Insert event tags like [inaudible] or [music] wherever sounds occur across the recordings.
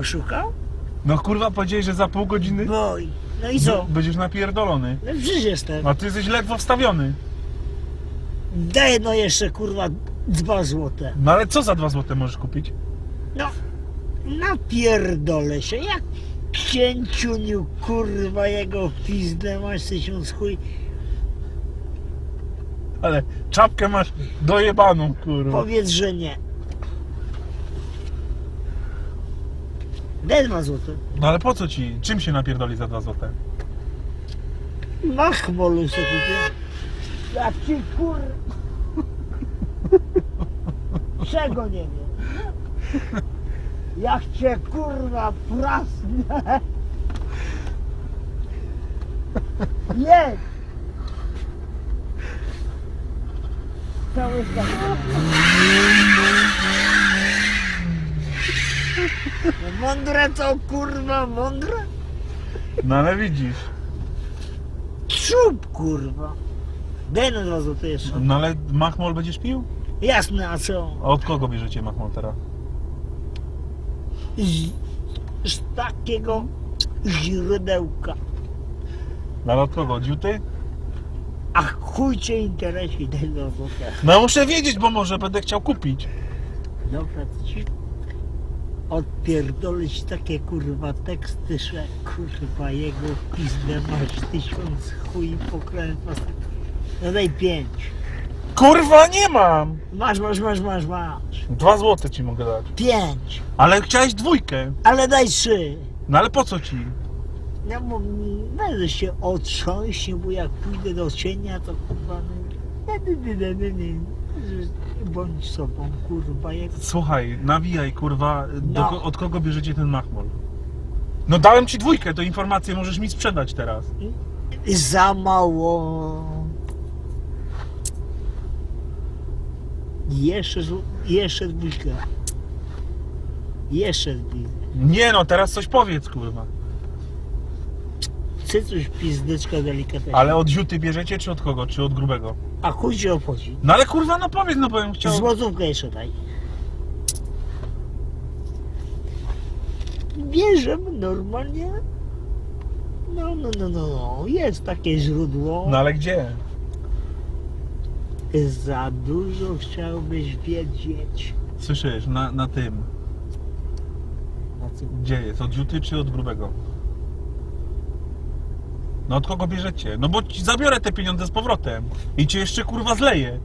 oszukał? No kurwa powiedziałeś, że za pół godziny Boj. No i co? będziesz napierdolony. No przecież jestem. A ty jesteś ledwo wstawiony. Daj no jeszcze kurwa dwa złote. No ale co za dwa złote możesz kupić? No, napierdolę się. Jak księciuniu kurwa jego pizdę masz tysiąc chuj. Ale czapkę masz dojebaną, kurwa. Powiedz, że nie. Dwa złote. No ale po co ci? Czym się napierdoli za dwa złote? Machmolu sobie kupię. Jak ci kur... Czego nie wiem? Jak cię kurwa prasnę. Jedź! Cały świat. No Mądre to kurwa, mądre? No ale widzisz. Czub kurwa. Daj na dwa złote jeszcze. No ale machmol będziesz pił? Jasne, a co? A od kogo bierzecie machmol teraz? Z, z takiego źródełka. No ale od kogo? Od Juty? A chuj cię interesuje, daj złote. No muszę wiedzieć, bo może będę chciał kupić. Dobra, to ci odpierdolić takie kurwa teksty, że kurwa jego pizdę masz tysiąc chuj pokręt. No daj pięć. Kurwa nie mam! Masz, masz, masz, masz, masz. Dwa złote ci mogę dać. Pięć. Ale chciałeś dwójkę. Ale daj trzy. No ale po co ci? No bo będę się otrząść, bo jak pójdę do cienia, to kurwa no, nie, nie, nie, nie, nie, nie. Bądź sobą, kurwa, jak Słuchaj, nawijaj kurwa, do, No. ko- od kogo bierzecie ten machmol? No dałem ci dwójkę, to informację możesz mi sprzedać teraz. za mało. Jeszcze, jeszcze dwójkę. Jeszcze dwójkę. Nie no, teraz coś powiedz kurwa. Chcę coś pizdeczka delikatnie. Ale od Juty bierzecie czy od kogo? Czy od grubego? A chuj się obchodzi. No ale kurwa no powiedz, no bo bym chciał... Złotówkę jeszcze daj. Bierzemy normalnie. No, no, no, no, no. Jest takie źródło. No ale gdzie? Za dużo chciałbyś wiedzieć. Słyszysz, na, na tym. Na co? Gdzie jest? Od Juty czy od grubego? No od kogo bierzecie? No bo ci zabiorę te pieniądze z powrotem. I cię jeszcze kurwa zleję.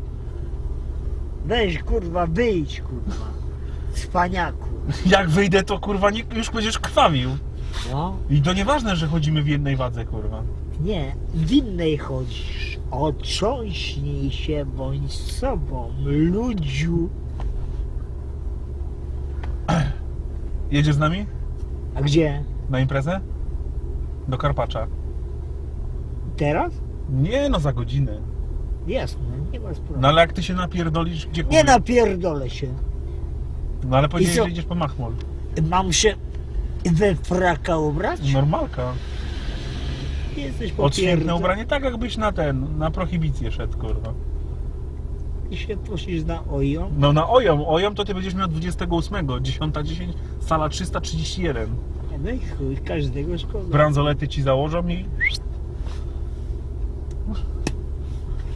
Weź kurwa, wyjdź kurwa. Cwaniaku. [laughs] Jak wyjdę to kurwa nie, już będziesz krwawił. No. I to nieważne, że chodzimy w jednej wadze kurwa. Nie, w innej chodzisz. Otrząśnij się, bądź sobą, ludziu. Jedziesz z nami? A gdzie? Na imprezę? Do Karpacza. Teraz? Nie no, za godzinę. Jasne, nie ma sprawy. No ale jak ty się napierdolisz, gdzie Nie napierdolę się. No ale powiedziałeś, I co? że idziesz po Machmol. Mam się we fraka ubrać? Normalka. Jesteś Odświętne popierdol- ubranie, tak jakbyś na ten, na prohibicję szedł, kurwa. I się poszlisz na oją. No na OJOM, OJOM to ty będziesz miał 28, 10.10, sala 331. No i chuj, każdego szkoda. Bransolety ci założą i...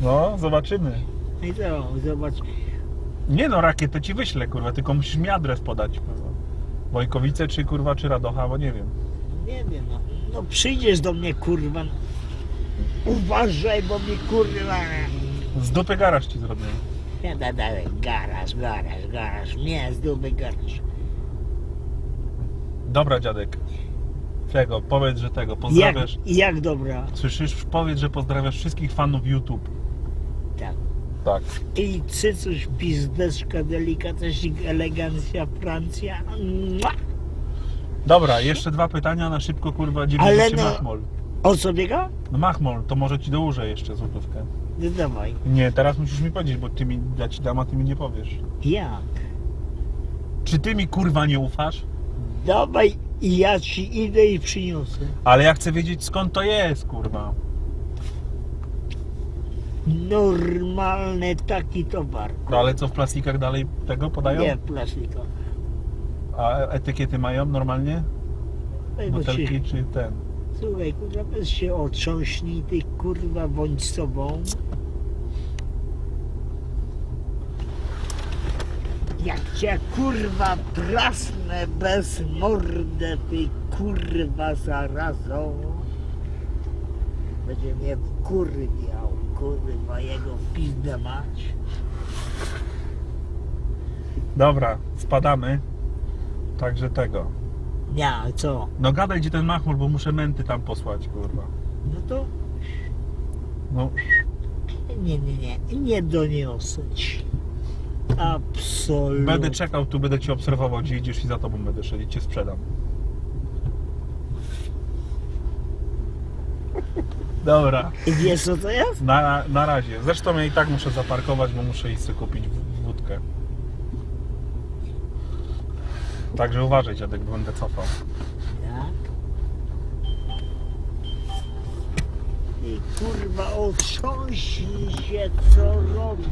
No, zobaczymy. No I co, zobacz. Nie no, rakietę ci wyślę, kurwa, tylko musisz mi adres podać, kurwa. Wojkowice czy kurwa, czy Radocha, bo nie wiem. Nie wiem, no, no przyjdziesz do mnie kurwa. Uważaj, bo mi kurwa. Z dupy garaż ci zrobię. Da dalej, garaż, garaż, garaż. Nie, z dupy garaż. Dobra, dziadek. Tego, powiedz, że tego, Jak, pozdrawiasz. jak dobra. Słyszysz? Powiedz, że pozdrawiasz wszystkich fanów YouTube. Tak. Tak. I cycuś, pizdeczka, delikatesik, elegancja, Francja. Mua! Dobra, jeszcze dwa pytania na szybko, kurwa, Ale bierzecie no- Machmol? O co biega? No Machmol, to może ci dołożę jeszcze złotówkę. No dawaj. Nie, teraz musisz mi powiedzieć, bo ty mi, ja ci dam, a ty mi nie powiesz. Jak? Czy ty mi kurwa nie ufasz? Dawaj i ja ci idę i przyniosę. Ale ja chcę wiedzieć skąd to jest, kurwa. Normalny taki towar. No ale co w plastikach dalej tego podają? Nie w plastikach. A etykiety mają normalnie? Ej, bo Butelki czy ten? słuchaj, kurwa, weź się otrząśnij, ty kurwa, bądź sobą. Jak cię kurwa prasnę bez mordę, ty kurwa zarazą. Będzie mnie wkurwiał, kurwa, jego w pizdę mać. Dobra, spadamy. Także tego. Nie, a co? No gadaj gdzie ten machmur, bo muszę menty tam posłać, kurwa. No to No, nie, nie, nie, nie doniosę ci. Absolutnie. będę czekał tu, będę cię obserwował, gdzie idziesz i za tobą będę szedł i cię sprzedam. Dobra, I wiesz co to jest? na, na razie. Zresztą ja i tak muszę zaparkować, bo muszę iść sobie kupić w- wódkę. Także uważaj dziadek, bo będę cofał. Tak? I kurwa otrząśnij się co robisz.